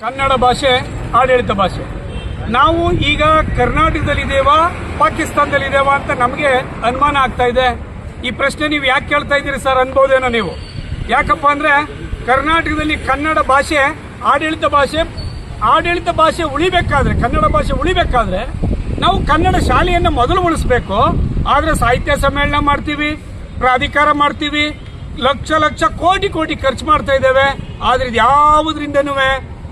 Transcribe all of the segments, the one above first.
ಕನ್ನಡ ಭಾಷೆ, ಆಡಳಿತ ಭಾಷೆ. ನಾವು ಈಗ ಕರ್ನಾಟಕದಲ್ಲಿದ್ದೇವಾ, ಪಾಕಿಸ್ತಾನದಲ್ಲಿದ್ದೇವಾ ಅಂತ ನಮಗೆ ಅನುಮಾನ ಆಗ್ತಾ ಇದೆ. ಈ ಪ್ರಶ್ನೆ ನೀವು ಯಾಕೆ ಕೇಳ್ತಾ ಇದ್ದೀರಿ ಸರ್? ಅನ್ಬೋದೇನೋ ನೀವು. ಯಾಕಪ್ಪ ಅಂದರೆ, ಕರ್ನಾಟಕದಲ್ಲಿ ಕನ್ನಡ ಭಾಷೆ, ಆಡಳಿತ ಭಾಷೆ ಆಡಳಿತ ಭಾಷೆ ಉಳಿಬೇಕಾದ್ರೆ, ಕನ್ನಡ ಭಾಷೆ ಉಳಿಬೇಕಾದ್ರೆ, ನಾವು ಕನ್ನಡ ಶಾಲೆಯನ್ನು ಮೊದಲು ಉಳಿಸ್ಬೇಕು. ಆದ್ರೆ ಸಾಹಿತ್ಯ ಸಮ್ಮೇಳನ ಮಾಡ್ತೀವಿ, ಪ್ರಾಧಿಕಾರ ಮಾಡ್ತೀವಿ, ಲಕ್ಷ ಲಕ್ಷ ಕೋಟಿ ಕೋಟಿ ಖರ್ಚು ಮಾಡ್ತಾ ಇದ್ದೇವೆ. ಆದ್ರೆ ಇದು ಯಾವುದರಿಂದನೂ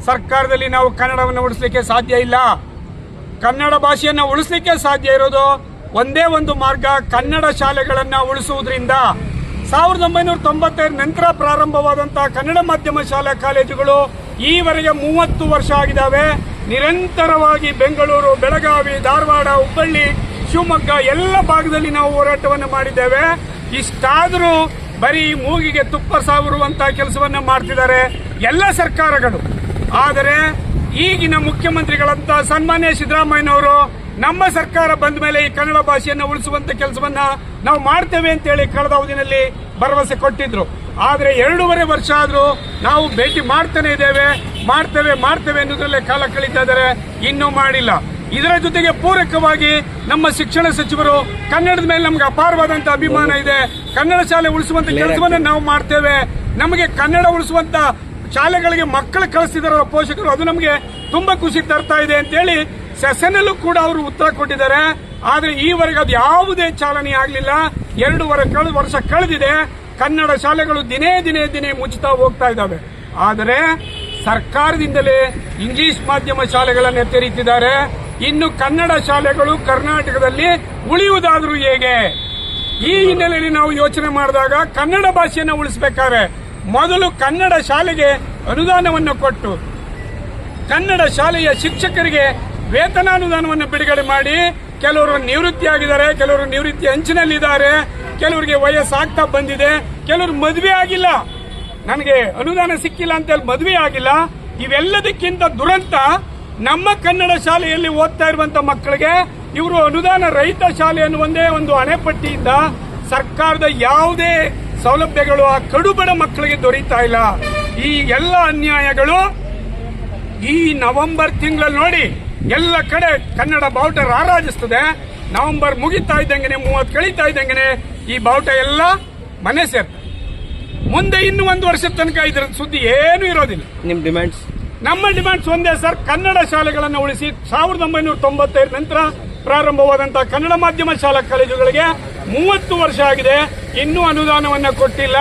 ಸರ್ಕಾರದಲ್ಲಿ ನಾವು ಕನ್ನಡವನ್ನು ಉಳಿಸ್ಲಿಕ್ಕೆ ಸಾಧ್ಯ ಇಲ್ಲ. ಕನ್ನಡ ಭಾಷೆಯನ್ನು ಉಳಿಸ್ಲಿಕ್ಕೆ ಸಾಧ್ಯ ಇರೋದು ಒಂದೇ ಒಂದು ಮಾರ್ಗ, ಕನ್ನಡ ಶಾಲೆಗಳನ್ನ ಉಳಿಸುವುದರಿಂದ. ಸಾವಿರದ ಒಂಬೈನೂರ ತೊಂಬತ್ತೈದು ನಂತರ ಪ್ರಾರಂಭವಾದಂತಹ ಕನ್ನಡ ಮಾಧ್ಯಮ ಶಾಲಾ ಕಾಲೇಜುಗಳು ಈವರೆಗೆ ಮೂವತ್ತು ವರ್ಷ ಆಗಿದ್ದಾವೆ. ನಿರಂತರವಾಗಿ ಬೆಂಗಳೂರು, ಬೆಳಗಾವಿ, ಧಾರವಾಡ, ಹುಬ್ಬಳ್ಳಿ, ಶಿವಮೊಗ್ಗ ಎಲ್ಲ ಭಾಗದಲ್ಲಿ ನಾವು ಹೋರಾಟವನ್ನು ಮಾಡಿದ್ದೇವೆ. ಇಷ್ಟಾದರೂ ಬರೀ ಮೂಗಿಗೆ ತುಪ್ಪ ಸಾವರುವಂತಹ ಕೆಲಸವನ್ನು ಮಾಡ್ತಿದ್ದಾರೆ ಎಲ್ಲ ಸರ್ಕಾರಗಳು. ಆದರೆ ಈಗಿನ ಮುಖ್ಯಮಂತ್ರಿಗಳಂತ ಸನ್ಮಾನ್ಯ ಸಿದ್ದರಾಮಯ್ಯನವರು ನಮ್ಮ ಸರ್ಕಾರ ಬಂದ ಮೇಲೆ ಈ ಕನ್ನಡ ಭಾಷೆಯನ್ನು ಉಳಿಸುವಂತ ಕೆಲಸವನ್ನ ನಾವು ಮಾಡ್ತೇವೆ ಅಂತೇಳಿ ಕಳೆದ ಅವಧಿನಲ್ಲಿ ಭರವಸೆ ಕೊಟ್ಟಿದ್ರು. ಆದ್ರೆ ಎರಡೂವರೆ ವರ್ಷ ಆದ್ರೂ ನಾವು ಭೇಟಿ ಮಾಡ್ತಾನೆ ಇದ್ದೇವೆ ಮಾಡ್ತೇವೆ ಮಾಡ್ತೇವೆ ಅನ್ನೋದ್ರಲ್ಲೇ ಕಾಲ ಕಳೀತಾ ಇದ್ದಾರೆ. ಇನ್ನೂ ಮಾಡಿಲ್ಲ. ಇದರ ಜೊತೆಗೆ ಪೂರಕವಾಗಿ ನಮ್ಮ ಶಿಕ್ಷಣ ಸಚಿವರು ಕನ್ನಡದ ಮೇಲೆ ನಮ್ಗೆ ಅಪಾರವಾದಂತ ಅಭಿಮಾನ ಇದೆ. ಕನ್ನಡ ಶಾಲೆ ಉಳಿಸುವಂತ ಕೆಲಸವನ್ನ ನಾವು ಮಾಡ್ತೇವೆ. ನಮಗೆ ಕನ್ನಡ ಉಳಿಸುವಂತ ಶಾಲೆಗಳಿಗೆ ಮಕ್ಕಳು ಕಳಿಸ್ತಿದಾರಲ್ಲ ಪೋಷಕರು, ಅದು ನಮಗೆ ತುಂಬಾ ಖುಷಿ ತರ್ತಾ ಇದೆ ಅಂತೇಳಿ ಸೆಸನಲ್ಲೂ ಕೂಡ ಅವರು ಉತ್ತರ ಕೊಟ್ಟಿದ್ದಾರೆ. ಆದರೆ ಈವರೆಗೆ ಅದು ಯಾವುದೇ ಚಾಲನೆ ಆಗಲಿಲ್ಲ. ಎರಡೂವರೆ ಕಳೆದ ವರ್ಷ ಕಳೆದಿದೆ. ಕನ್ನಡ ಶಾಲೆಗಳು ದಿನೇ ದಿನೇ ದಿನೇ ಮುಚ್ಚುತ್ತಾ ಹೋಗ್ತಾ ಇದ್ದಾವೆ. ಆದರೆ ಸರ್ಕಾರದಿಂದಲೇ ಇಂಗ್ಲಿಷ್ ಮಾಧ್ಯಮ ಶಾಲೆಗಳನ್ನು ತೆರೀತಿದ್ದಾರೆ. ಇನ್ನು ಕನ್ನಡ ಶಾಲೆಗಳು ಕರ್ನಾಟಕದಲ್ಲಿ ಉಳಿಯುವುದಾದರೂ ಹೇಗೆ? ಈ ಹಿನ್ನೆಲೆಯಲ್ಲಿ ನಾವು ಯೋಚನೆ ಮಾಡಿದಾಗ ಕನ್ನಡ ಭಾಷೆಯನ್ನು ಉಳಿಸಬೇಕಾದ್ರೆ ಮೊದಲು ಕನ್ನಡ ಶಾಲೆಗೆ ಅನುದಾನವನ್ನು ಕೊಟ್ಟು ಕನ್ನಡ ಶಾಲೆಯ ಶಿಕ್ಷಕರಿಗೆ ವೇತನಾನುದಾನವನ್ನು ಬಿಡುಗಡೆ ಮಾಡಿ ಕೆಲವರು ನಿವೃತ್ತಿಯಾಗಿದ್ದಾರೆ, ಕೆಲವರು ನಿವೃತ್ತಿ ಅಂಚಿನಲ್ಲಿದ್ದಾರೆ, ಕೆಲವರಿಗೆ ವಯಸ್ಸಾಗ್ತಾ ಬಂದಿದೆ, ಕೆಲವರು ಮದುವೆ ಆಗಿಲ್ಲ. ನನಗೆ ಅನುದಾನ ಸಿಕ್ಕಿಲ್ಲ ಅಂತ ಹೇಳಿ ಮದುವೆ ಆಗಿಲ್ಲ. ಇವೆಲ್ಲದಕ್ಕಿಂತ ದುರಂತ ನಮ್ಮ ಕನ್ನಡ ಶಾಲೆಯಲ್ಲಿ ಓದ್ತಾ ಇರುವಂತ ಮಕ್ಕಳಿಗೆ ಇವರು ಅನುದಾನ ರಹಿತ ಶಾಲೆ ಅನ್ನುವಂದೇ ಒಂದು ಅಣೆಪಟ್ಟಿಯಿಂದ ಸರ್ಕಾರದ ಯಾವುದೇ ಸೌಲಭ್ಯಗಳು ಆ ಕಡುಬಡ ಮಕ್ಕಳಿಗೆ ದೊರೀತಾ ಇಲ್ಲ. ಈ ಎಲ್ಲ ಅನ್ಯಾಯಗಳು ಈ ನವೆಂಬರ್ ತಿಂಗಳಲ್ಲಿ ನೋಡಿ ಎಲ್ಲ ಕಡೆ ಕನ್ನಡ ಬಾವುಟ ರಾರಾಜಿಸ್ತದೆ. ನವೆಂಬರ್ ಮುಗಿತಾ ಇದ್ದಂಗೆನೆ ಮೂವತ್ತು ಕಳೀತಾ ಇದ್ದಂಗೆನೆ ಈ ಬಾವುಟ ಎಲ್ಲ ಮನೆ ಸೇರ್ತದೆ. ಮುಂದೆ ಇನ್ನು ಒಂದು ವರ್ಷದ ತನಕ ಇದರ ಸುದ್ದಿ ಏನು ಇರೋದಿಲ್ಲ. ನಿಮ್ ಡಿಮ್ಯಾಂಡ್ಸ್? ನಮ್ಮ ಡಿಮ್ಯಾಂಡ್ಸ್ ಒಂದೇ ಸರ್ ಕನ್ನಡ ಶಾಲೆಗಳನ್ನು ಉಳಿಸಿ ಸಾವಿರದ ಒಂಬೈನೂರ ತೊಂಬತ್ತೈದು ನಂತರ ಪ್ರಾರಂಭವಾದಂತಹ ಕನ್ನಡ ಮಾಧ್ಯಮ ಶಾಲಾ ಕಾಲೇಜುಗಳಿಗೆ ಮೂವತ್ತು ವರ್ಷ ಆಗಿದೆ. ಇನ್ನೂ ಅನುದಾನವನ್ನ ಕೊಟ್ಟಿಲ್ಲ.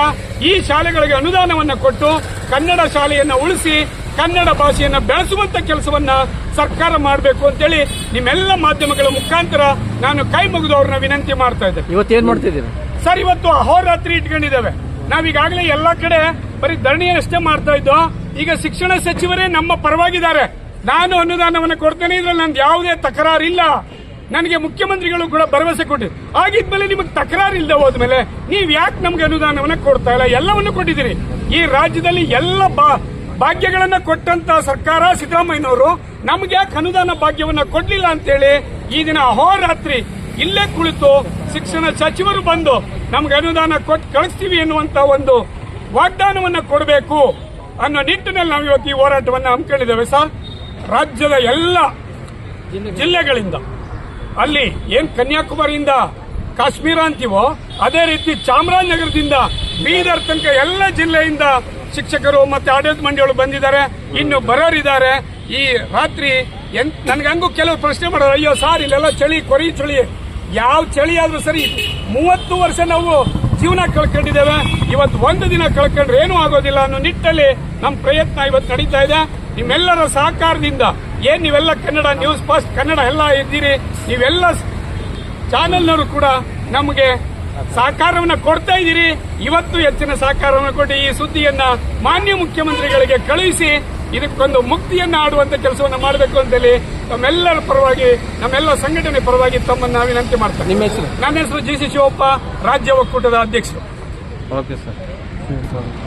ಈ ಶಾಲೆಗಳಿಗೆ ಅನುದಾನವನ್ನ ಕೊಟ್ಟು ಕನ್ನಡ ಶಾಲೆಯನ್ನು ಉಳಿಸಿ ಕನ್ನಡ ಭಾಷೆಯನ್ನು ಬೆಳೆಸುವಂತ ಕೆಲಸವನ್ನ ಸರ್ಕಾರ ಮಾಡಬೇಕು ಅಂತೇಳಿ ನಿಮ್ಮೆಲ್ಲ ಮಾಧ್ಯಮಗಳ ಮುಖಾಂತರ ನಾನು ಕೈ ಮುಗಿದು ಅವ್ರನ್ನ ವಿನಂತಿ ಮಾಡ್ತಾ ಇದ್ದೇನೆ. ಇವತ್ತೇನ್ ಮಾಡ್ತಿದ್ದೀರಾ ಸರ್ ಇವತ್ತು ಅಹೋರಾತ್ರಿ ಇಟ್ಕೊಂಡಿದ್ದೇವೆ. ನಾವೀಗಾಗಲೇ ಎಲ್ಲಾ ಕಡೆ ಬರೀ ಧರಣಿಯಷ್ಟೇ ಮಾಡ್ತಾ ಇದ್ದೋ ಈಗ ಶಿಕ್ಷಣ ಸಚಿವರೇ ನಮ್ಮ ಪರವಾಗಿದ್ದಾರೆ. ನಾನು ಅನುದಾನವನ್ನು ಕೊಡ್ತೇನೆ ಇದ್ರಲ್ಲಿ ನಂದು ಯಾವುದೇ ತಕರಾರಿಲ್ಲ. ನನಗೆ ಮುಖ್ಯಮಂತ್ರಿಗಳು ಕೂಡ ಭರವಸೆ ಕೊಟ್ಟಿದ್ರು. ಆಗಿದ್ಮೇಲೆ ನಿಮಗೆ ತಕರಾರು ಇಲ್ಲದೆ ಹೋದ್ಮೇಲೆ ನೀವ್ ಯಾಕೆ ನಮ್ಗೆ ಅನುದಾನವನ್ನ ಕೊಡ್ತಾ ಇಲ್ಲ? ಎಲ್ಲವನ್ನು ಕೊಟ್ಟಿದ್ದೀರಿ. ಈ ರಾಜ್ಯದಲ್ಲಿ ಎಲ್ಲ ಭಾಗ್ಯಗಳನ್ನ ಕೊಟ್ಟಂತ ಸರ್ಕಾರ ಸಿದ್ದರಾಮಯ್ಯನವರು ನಮ್ಗೆ ಯಾಕೆ ಅನುದಾನ ಭಾಗ್ಯವನ್ನ ಕೊಡ್ಲಿಲ್ಲ ಅಂತೇಳಿ ಈ ದಿನ ಅಹೋರಾತ್ರಿ ಇಲ್ಲೇ ಕುಳಿತು ಶಿಕ್ಷಣ ಸಚಿವರು ಬಂದು ನಮ್ಗೆ ಅನುದಾನ ಕೊಟ್ಟು ಕಳಿಸ್ತೀವಿ ಎನ್ನುವಂತ ಒಂದು ವಾಗ್ದಾನವನ್ನ ಕೊಡಬೇಕು ಅನ್ನೋ ನಿಟ್ಟಿನಲ್ಲಿ ನಾವು ಇವತ್ತು ಈ ಹೋರಾಟವನ್ನು ಹಮ್ಮಿಕೊಂಡಿದ್ದೇವೆ ಸರ್. ರಾಜ್ಯದ ಎಲ್ಲ ಜಿಲ್ಲೆಗಳಿಂದ. ಅಲ್ಲಿ ಏನ್ ಕನ್ಯಾಕುಮಾರಿಯಿಂದ ಕಾಶ್ಮೀರ ಅಂತೀವೋ, ಅದೇ ರೀತಿ ಚಾಮರಾಜನಗರದಿಂದ ಬೀದರ್ ತನಕ ಎಲ್ಲ ಜಿಲ್ಲೆಯಿಂದ ಶಿಕ್ಷಕರು ಮತ್ತೆ ಆಡಳಿತ ಮಂಡಳಿಗಳು ಬಂದಿದ್ದಾರೆ. ಇನ್ನು ಬರೋರಿದ್ದಾರೆ. ಈ ರಾತ್ರಿ ಎನ್ ನನ್ಗೆ ಹಂಗೂ ಕೆಲವು ಪ್ರಶ್ನೆ ಮಾಡೋರು, ಅಯ್ಯೋ ಸಾರ್, ಇಲ್ಲೆಲ್ಲ ಚಳಿ, ಕೊರಿ ಚಳಿ. ಯಾವ ಚಳಿ ಆದ್ರೂ ಸರಿ, ಮೂವತ್ತು ವರ್ಷ ನಾವು ಜೀವನ ಕಳ್ಕೊಂಡಿದ್ದೇವೆ. ಇವತ್ತು ಒಂದು ದಿನ ಕಳ್ಕೊಂಡ್ರೆ ಏನೂ ಆಗೋದಿಲ್ಲ ಅನ್ನೋ ನಿಟ್ಟಲ್ಲಿ ನಮ್ಮ ಪ್ರಯತ್ನ ಇವತ್ತು ನಡೀತಾ ಇದೆ. ನಿಮ್ಮೆಲ್ಲರ ಸಹಕಾರದಿಂದ ಏನ್ ನೀವೆಲ್ಲ ಕನ್ನಡ ನ್ಯೂಸ್ ಫಸ್ಟ್ ಕನ್ನಡ ಎಲ್ಲ ಇದ್ದೀರಿ ನೀವೆಲ್ಲ ಚಾನೆಲ್ನವರು ಕೂಡ ನಮಗೆ ಸಹಕಾರವನ್ನ ಕೊಡ್ತಾ ಇದ್ದೀರಿ. ಇವತ್ತು ಹೆಚ್ಚಿನ ಸಹಕಾರವನ್ನು ಕೊಟ್ಟು ಈ ಸುದ್ದಿಯನ್ನ ಮಾನ್ಯ ಮುಖ್ಯಮಂತ್ರಿಗಳಿಗೆ ಕಳುಹಿಸಿ ಇದಕ್ಕೊಂದು ಮುಕ್ತಿಯನ್ನ ಆಡುವಂತ ಕೆಲಸವನ್ನು ಮಾಡಬೇಕು ಅಂತೇಳಿ ತಮ್ಮೆಲ್ಲರ ಪರವಾಗಿ ನಮ್ಮೆಲ್ಲ ಸಂಘಟನೆ ಪರವಾಗಿ ತಮ್ಮನ್ನ ವಿನಂತಿ ಮಾಡ್ತಾರೆ ನಿಮ್ಮ ಹೆಸರು? ನನ್ನ ಹೆಸರು ಜಿ ಸಿ ಶಿವಪ್ಪ ರಾಜ್ಯ ಒಕ್ಕೂಟದ ಅಧ್ಯಕ್ಷರು. Okay sir.